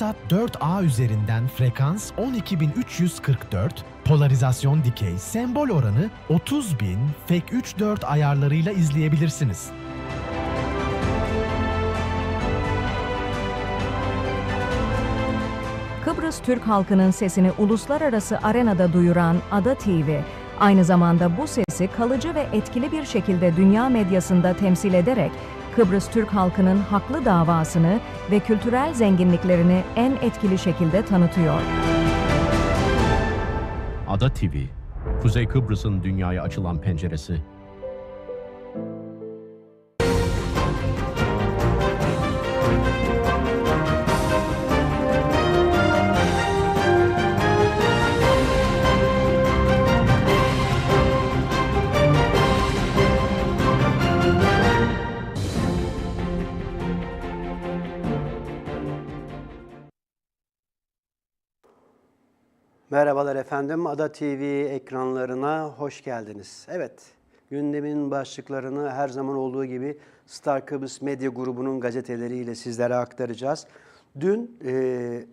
Telesat 4A üzerinden frekans 12344, polarizasyon dikey sembol oranı 30000 FEK 3.4 ayarlarıyla izleyebilirsiniz. Kıbrıs Türk halkının sesini uluslararası arenada duyuran Ada TV, aynı zamanda bu sesi kalıcı ve etkili bir şekilde dünya medyasında temsil ederek Kıbrıs Türk halkının haklı davasını ve kültürel zenginliklerini en etkili şekilde tanıtıyor. Ada TV, Kuzey Kıbrıs'ın dünyaya açılan penceresi. Merhabalar efendim. Ada TV ekranlarına hoş geldiniz. Evet, gündemin başlıklarını her zaman olduğu gibi Star Kıbrıs Medya Grubu'nun gazeteleriyle sizlere aktaracağız. Dün e,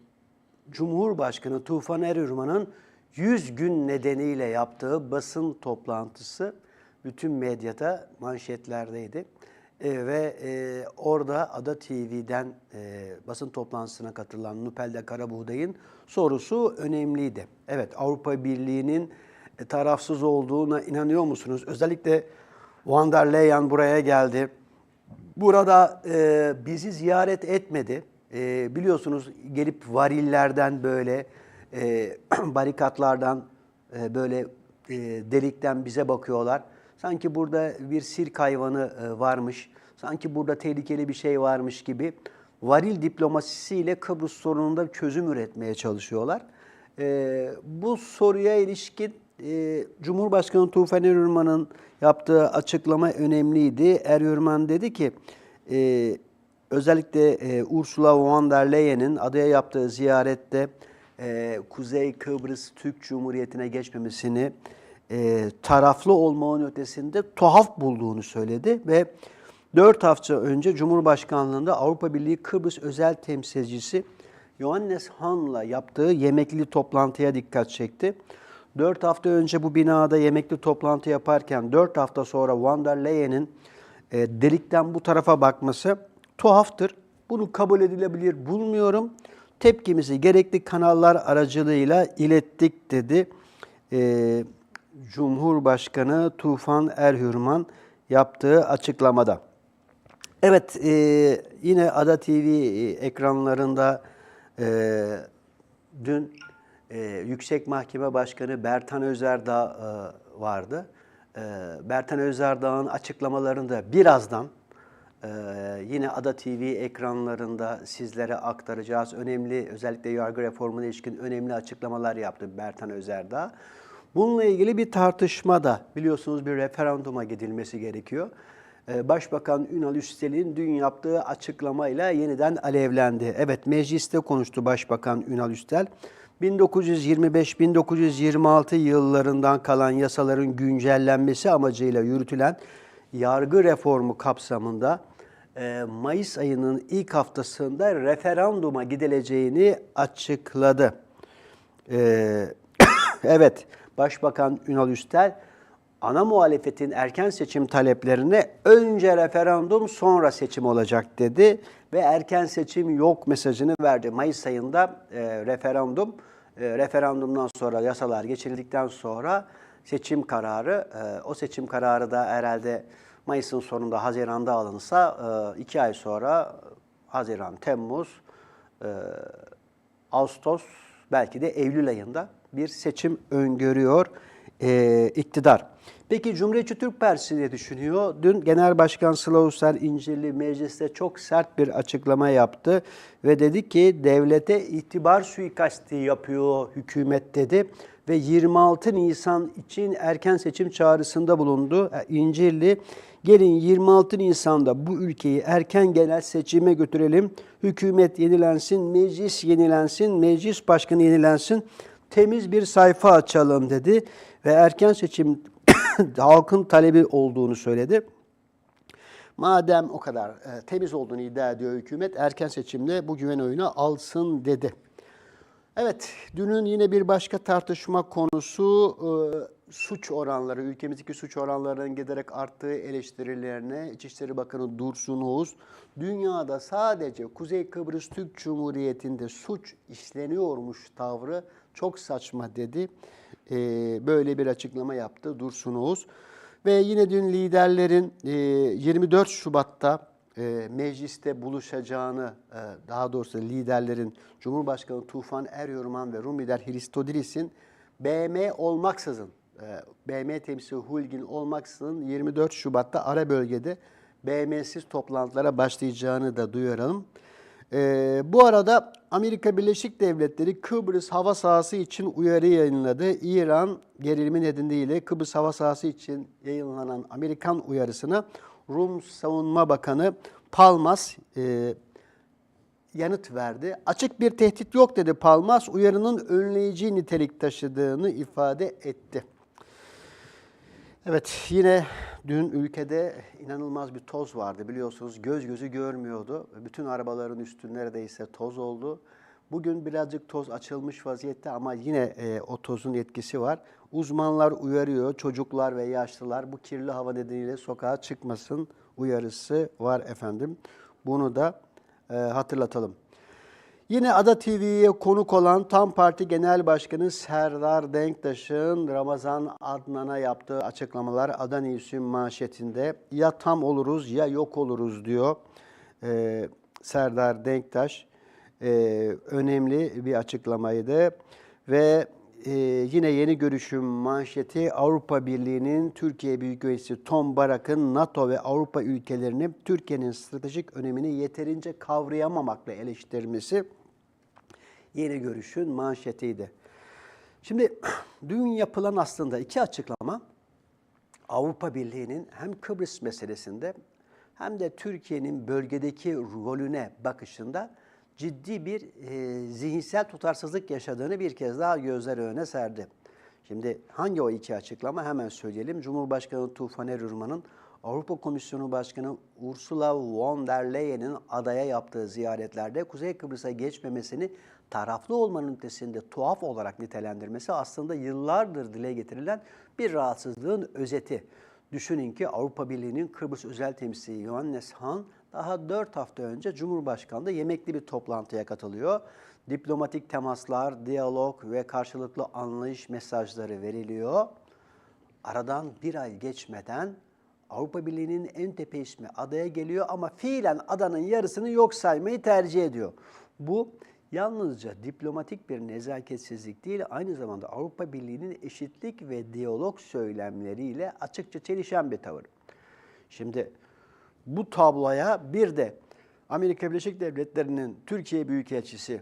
Cumhurbaşkanı Tufan Erürman'ın 100 gün nedeniyle yaptığı basın toplantısı bütün medyada manşetlerdeydi. E, ve e, orada Ada TV'den e, basın toplantısına katılan Nupelde Karabuğday'ın sorusu önemliydi. Evet Avrupa Birliği'nin e, tarafsız olduğuna inanıyor musunuz? Özellikle Van der Leyen buraya geldi. Burada e, bizi ziyaret etmedi. E, biliyorsunuz gelip varillerden böyle e, barikatlardan e, böyle e, delikten bize bakıyorlar. Sanki burada bir sirk hayvanı e, varmış, sanki burada tehlikeli bir şey varmış gibi varil diplomasisiyle Kıbrıs sorununda çözüm üretmeye çalışıyorlar. E, bu soruya ilişkin e, Cumhurbaşkanı Tufan Erürman'ın yaptığı açıklama önemliydi. Erürman dedi ki, özellikle Ursula von der Leyen'in adaya yaptığı ziyarette Kuzey Kıbrıs Türk Cumhuriyeti'ne geçmemesini e, taraflı olmanın ötesinde tuhaf bulduğunu söyledi ve 4 hafta önce Cumhurbaşkanlığında Avrupa Birliği Kıbrıs özel temsilcisi Johannes Hahn'la yaptığı yemekli toplantıya dikkat çekti. 4 hafta önce bu binada yemekli toplantı yaparken 4 hafta sonra Van der Leyen'in e, delikten bu tarafa bakması tuhaftır. Bunu kabul edilebilir bulmuyorum. Tepkimizi gerekli kanallar aracılığıyla ilettik dedi. E, Cumhurbaşkanı Tufan Erhürman yaptığı açıklamada. Evet, e, yine Ada TV ekranlarında e, dün e, Yüksek Mahkeme Başkanı Bertan Özerdağ e, vardı. E, Bertan Özerdağ'ın açıklamalarında birazdan e, yine Ada TV ekranlarında sizlere aktaracağız. Önemli, özellikle yargı reformuna ilişkin önemli açıklamalar yaptı Bertan Özerdağ. Bununla ilgili bir tartışma da biliyorsunuz bir referanduma gidilmesi gerekiyor. Ee, Başbakan Ünal Üstel'in dün yaptığı açıklamayla yeniden alevlendi. Evet mecliste konuştu Başbakan Ünal Üstel. 1925-1926 yıllarından kalan yasaların güncellenmesi amacıyla yürütülen yargı reformu kapsamında e, Mayıs ayının ilk haftasında referanduma gidileceğini açıkladı. Ee, evet, Başbakan Ünal Üstel ana muhalefetin erken seçim taleplerine önce referandum sonra seçim olacak dedi ve erken seçim yok mesajını verdi. Mayıs ayında e, referandum, e, referandumdan sonra yasalar geçirildikten sonra seçim kararı, e, o seçim kararı da herhalde Mayıs'ın sonunda Haziran'da alınsa e, iki ay sonra Haziran, Temmuz, e, Ağustos belki de Eylül ayında bir seçim öngörüyor e, iktidar. Peki Cumhuriyetçi Türk Partisi ne düşünüyor? Dün Genel Başkan Uysal İncirli mecliste çok sert bir açıklama yaptı ve dedi ki devlete itibar suikasti yapıyor hükümet dedi ve 26 Nisan için erken seçim çağrısında bulundu. E, İncirli gelin 26 Nisan'da bu ülkeyi erken genel seçime götürelim. Hükümet yenilensin, meclis yenilensin, meclis başkanı yenilensin temiz bir sayfa açalım dedi ve erken seçim halkın talebi olduğunu söyledi. Madem o kadar e, temiz olduğunu iddia ediyor hükümet, erken seçimde bu güven oyunu alsın dedi. Evet, dünün yine bir başka tartışma konusu e, suç oranları, ülkemizdeki suç oranlarının giderek arttığı eleştirilerine İçişleri Bakanı Dursun Oğuz, dünyada sadece Kuzey Kıbrıs Türk Cumhuriyeti'nde suç işleniyormuş tavrı çok saçma dedi. E, böyle bir açıklama yaptı Dursun Oğuz. Ve yine dün liderlerin e, 24 Şubat'ta e, mecliste buluşacağını, e, daha doğrusu liderlerin Cumhurbaşkanı Tufan Er-Yurman ve Rum lider Hristodiles'in BM olmaksızın, e, BM temsilcisi Hulgin olmaksızın 24 Şubat'ta ara bölgede BM'siz toplantılara başlayacağını da duyuralım. Ee, bu arada Amerika Birleşik Devletleri Kıbrıs hava sahası için uyarı yayınladı. İran gerilimi nedeniyle Kıbrıs hava sahası için yayınlanan Amerikan uyarısına Rum Savunma Bakanı Palmas e, yanıt verdi. Açık bir tehdit yok dedi Palmas. Uyarının önleyici nitelik taşıdığını ifade etti. Evet yine dün ülkede inanılmaz bir toz vardı biliyorsunuz göz gözü görmüyordu. Bütün arabaların üstü neredeyse toz oldu. Bugün birazcık toz açılmış vaziyette ama yine e, o tozun etkisi var. Uzmanlar uyarıyor çocuklar ve yaşlılar bu kirli hava nedeniyle sokağa çıkmasın uyarısı var efendim. Bunu da e, hatırlatalım. Yine Ada TV'ye konuk olan Tam Parti Genel Başkanı Serdar Denktaş'ın Ramazan Adnan'a yaptığı açıklamalar Ada News'ün manşetinde ya tam oluruz ya yok oluruz diyor Ee, Serdar Denktaş. Ee, önemli bir açıklamaydı ve e, yine yeni görüşüm manşeti Avrupa Birliği'nin Türkiye Büyükelçisi Tom Barak'ın NATO ve Avrupa ülkelerini Türkiye'nin stratejik önemini yeterince kavrayamamakla eleştirmesi yeni görüşün manşetiydi. Şimdi dün yapılan aslında iki açıklama Avrupa Birliği'nin hem Kıbrıs meselesinde hem de Türkiye'nin bölgedeki rolüne bakışında ciddi bir e, zihinsel tutarsızlık yaşadığını bir kez daha gözler önüne serdi. Şimdi hangi o iki açıklama hemen söyleyelim. Cumhurbaşkanı Tufan Erurman'ın Avrupa Komisyonu Başkanı Ursula von der Leyen'in adaya yaptığı ziyaretlerde Kuzey Kıbrıs'a geçmemesini taraflı olmanın ötesinde tuhaf olarak nitelendirmesi aslında yıllardır dile getirilen bir rahatsızlığın özeti. Düşünün ki Avrupa Birliği'nin Kıbrıs özel temsilcisi Johannes Hahn daha 4 hafta önce Cumhurbaşkanı'nda yemekli bir toplantıya katılıyor. Diplomatik temaslar, diyalog ve karşılıklı anlayış mesajları veriliyor. Aradan bir ay geçmeden Avrupa Birliği'nin en tepe ismi adaya geliyor ama fiilen adanın yarısını yok saymayı tercih ediyor. Bu yalnızca diplomatik bir nezaketsizlik değil, aynı zamanda Avrupa Birliği'nin eşitlik ve diyalog söylemleriyle açıkça çelişen bir tavır. Şimdi bu tabloya bir de Amerika Birleşik Devletleri'nin Türkiye Büyükelçisi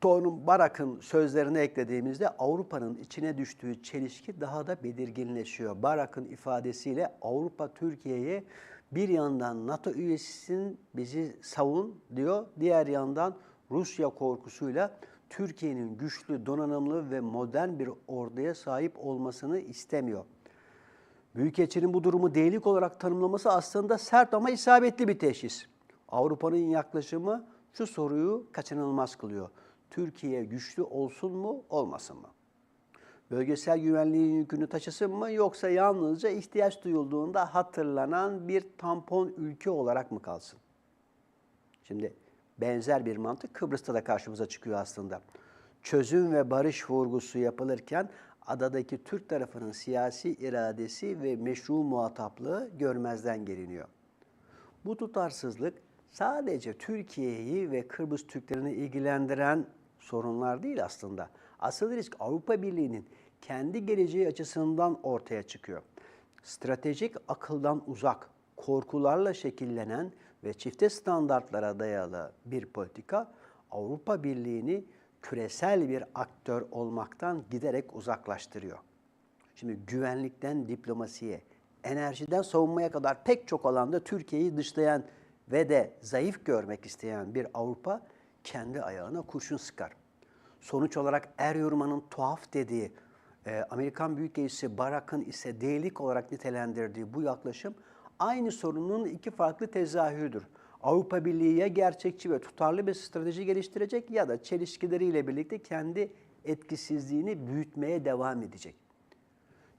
Torun Barak'ın sözlerini eklediğimizde Avrupa'nın içine düştüğü çelişki daha da belirginleşiyor. Barak'ın ifadesiyle Avrupa Türkiye'ye bir yandan NATO üyesisin bizi savun diyor. Diğer yandan Rusya korkusuyla Türkiye'nin güçlü, donanımlı ve modern bir orduya sahip olmasını istemiyor. Büyükelçinin bu durumu değilik olarak tanımlaması aslında sert ama isabetli bir teşhis. Avrupa'nın yaklaşımı şu soruyu kaçınılmaz kılıyor. Türkiye güçlü olsun mu, olmasın mı? Bölgesel güvenliğin yükünü taşısın mı yoksa yalnızca ihtiyaç duyulduğunda hatırlanan bir tampon ülke olarak mı kalsın? Şimdi benzer bir mantık Kıbrıs'ta da karşımıza çıkıyor aslında. Çözüm ve barış vurgusu yapılırken adadaki Türk tarafının siyasi iradesi ve meşru muhataplığı görmezden geliniyor. Bu tutarsızlık sadece Türkiye'yi ve Kıbrıs Türklerini ilgilendiren sorunlar değil aslında. Asıl risk Avrupa Birliği'nin kendi geleceği açısından ortaya çıkıyor. Stratejik akıldan uzak, korkularla şekillenen ve çifte standartlara dayalı bir politika Avrupa Birliği'ni küresel bir aktör olmaktan giderek uzaklaştırıyor. Şimdi güvenlikten diplomasiye, enerjiden savunmaya kadar pek çok alanda Türkiye'yi dışlayan ve de zayıf görmek isteyen bir Avrupa kendi ayağına kurşun sıkar. Sonuç olarak Er Yorman'ın tuhaf dediği, e, Amerikan Büyükelçisi Barak'ın ise değilik olarak nitelendirdiği bu yaklaşım aynı sorunun iki farklı tezahürüdür. Avrupa Birliği ya gerçekçi ve tutarlı bir strateji geliştirecek ya da çelişkileriyle birlikte kendi etkisizliğini büyütmeye devam edecek.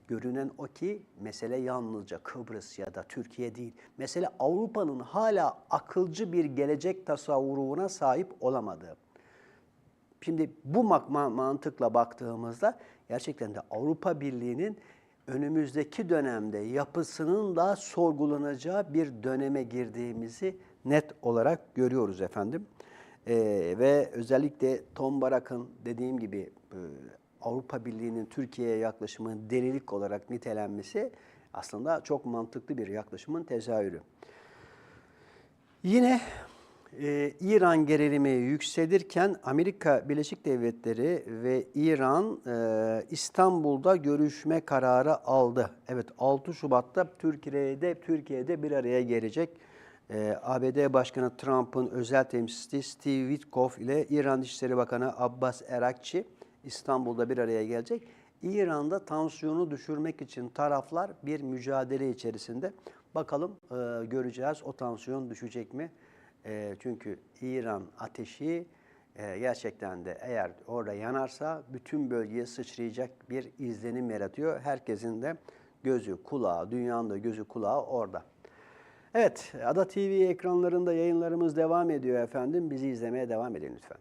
Görünen o ki mesele yalnızca Kıbrıs ya da Türkiye değil. Mesele Avrupa'nın hala akılcı bir gelecek tasavvuruna sahip olamadığı. Şimdi bu mantıkla baktığımızda gerçekten de Avrupa Birliği'nin önümüzdeki dönemde yapısının da sorgulanacağı bir döneme girdiğimizi net olarak görüyoruz efendim. Ee, ve özellikle Tom Barak'ın dediğim gibi e, Avrupa Birliği'nin Türkiye'ye yaklaşımının delilik olarak nitelenmesi aslında çok mantıklı bir yaklaşımın tezahürü. Yine e, İran gerilimi yükselirken Amerika Birleşik Devletleri ve İran e, İstanbul'da görüşme kararı aldı. Evet 6 Şubat'ta Türkiye'de Türkiye'de bir araya gelecek. E, ABD Başkanı Trump'ın özel temsilcisi Steve Witkoff ile İran Dışişleri Bakanı Abbas Erakçi İstanbul'da bir araya gelecek. İran'da tansiyonu düşürmek için taraflar bir mücadele içerisinde. Bakalım e, göreceğiz o tansiyon düşecek mi? E, çünkü İran ateşi e, gerçekten de eğer orada yanarsa bütün bölgeye sıçrayacak bir izlenim yaratıyor. Herkesin de gözü kulağı, dünyanın da gözü kulağı orada. Evet, Ada TV ekranlarında yayınlarımız devam ediyor efendim. Bizi izlemeye devam edin lütfen.